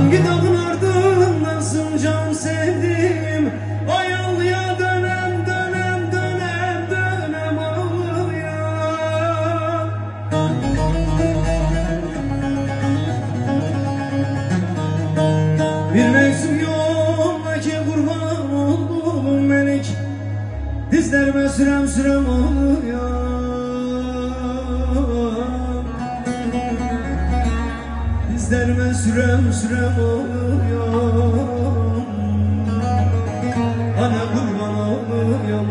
Hangi dağın ardındasın can sevdim Ayağlıya dönem dönem dönem dönem ağlıya Bir mevsim yolla ki kurban oldum melik Dizlerime sürem sürem ağlıya Dizlerime sürem sürem ağlıyorum Ana kurban ağlıyorum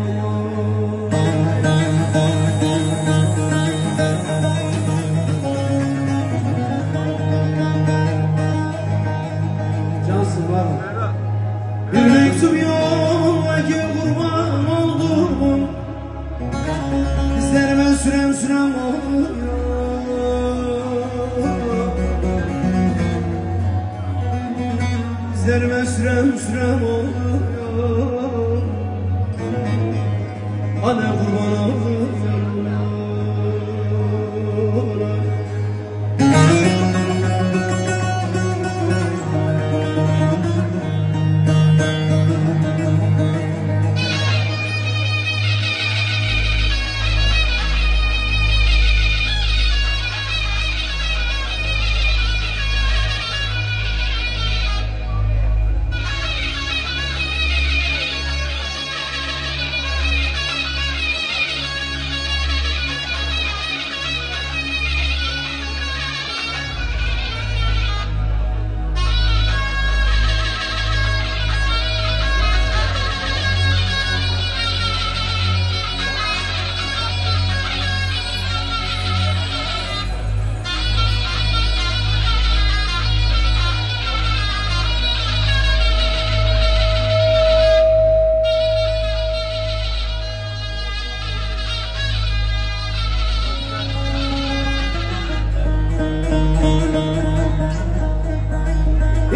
Cansın var? Bir mektup yolla ki kurban oldum. Dizlerime sürem sürem ağlıyorum Sürem sürem oluyor. Ana kurban oluyor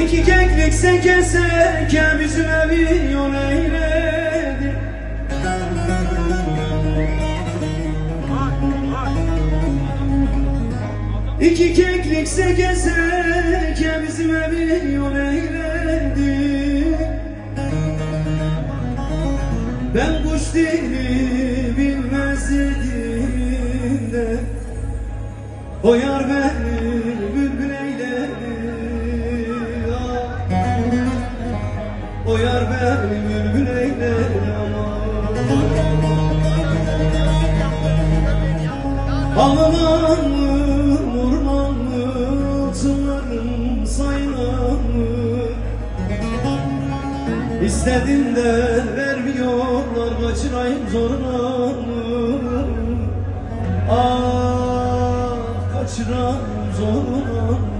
İki keklik seke seke bizim evi yol eyledi. İki keklik seke seke bizim evi yol eyledi. Ben kuş dili bilmez idim de O yar beni Beni bülbül eyledi ama Ağlamam ormanlı Çınarım sayılanlı İstedim de vermiyorlar Kaçırayım zoruna? Ah kaçırayım zoruna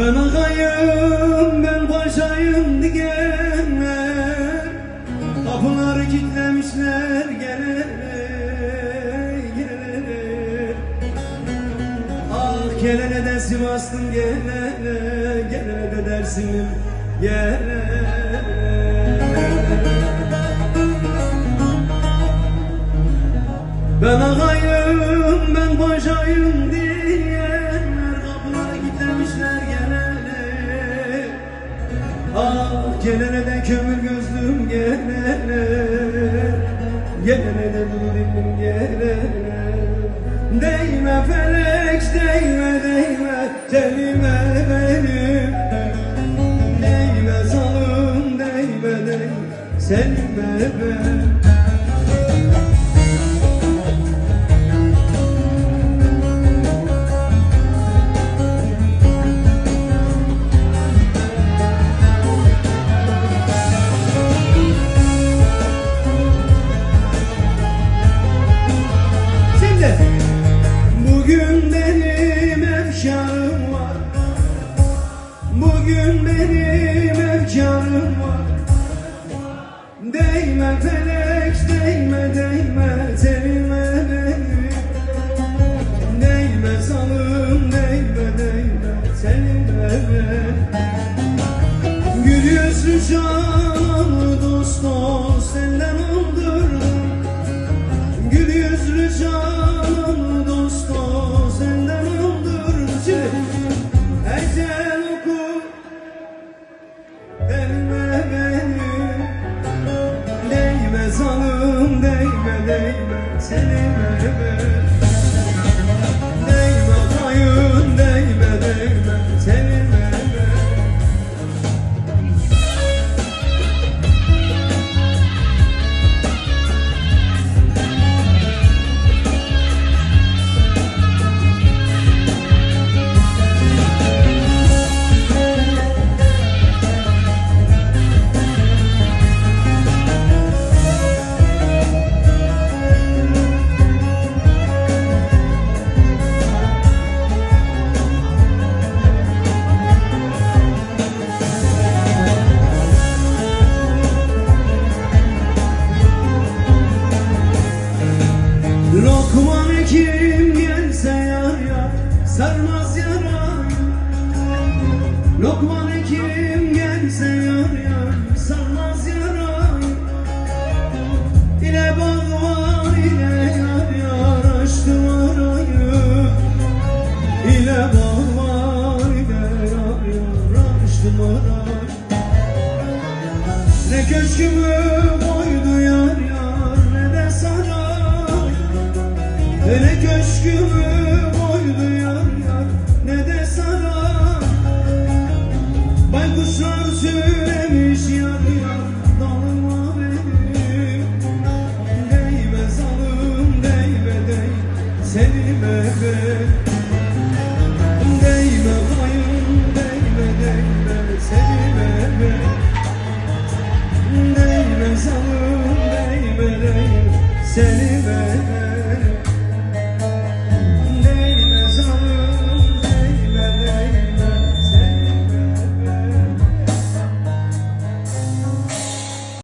Ben ağayım, ben paşayım diyenler Kapıları kilitlemişler gelir, gelir Ah gelene de Sivas'tım gelene, gelene de Dersim'im gelene Ben ağayım, ben paşayım gelene kömür gözlüm gelene. Gelene de duru dilim gelene. Değme felek değme değme. Telime benim. Değme zalım değme değme. Selime ben değme Selime Lokman kim gelse yar yar sarmaz yarayı Lokman